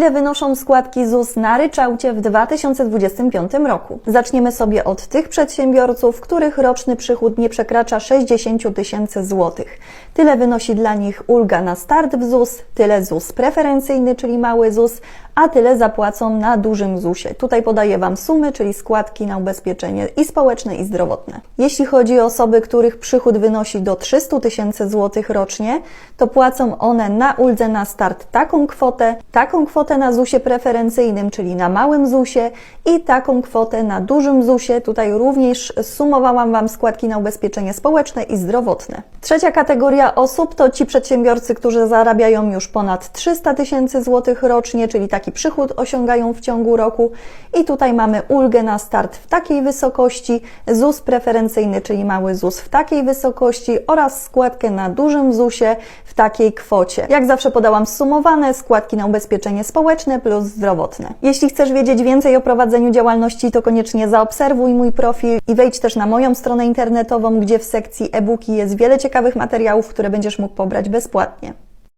Ile wynoszą składki ZUS na ryczałcie w 2025 roku? Zaczniemy sobie od tych przedsiębiorców, których roczny przychód nie przekracza 60 tysięcy złotych. Tyle wynosi dla nich ulga na start w ZUS, tyle ZUS preferencyjny, czyli mały ZUS, a tyle zapłacą na dużym ZUSie. Tutaj podaję Wam sumy, czyli składki na ubezpieczenie i społeczne, i zdrowotne. Jeśli chodzi o osoby, których przychód wynosi do 300 tysięcy złotych rocznie, to płacą one na uldze na start taką kwotę, taką kwotę na ZUSie preferencyjnym, czyli na małym ZUSie i taką kwotę na dużym ZUSie. Tutaj również sumowałam Wam składki na ubezpieczenie społeczne i zdrowotne. Trzecia kategoria osób to ci przedsiębiorcy, którzy zarabiają już ponad 300 tysięcy złotych rocznie, czyli taki przychód osiągają w ciągu roku. I tutaj mamy ulgę na start w takiej wysokości, ZUS preferencyjny, czyli mały ZUS w takiej wysokości oraz składkę na dużym ZUSie w takiej kwocie. Jak zawsze podałam sumowane składki na ubezpieczenie społeczne plus zdrowotne. Jeśli chcesz wiedzieć więcej o prowadzeniu działalności, to koniecznie zaobserwuj mój profil i wejdź też na moją stronę internetową, gdzie w sekcji e-booki jest wiele ciekawych materiałów, które będziesz mógł pobrać bezpłatnie.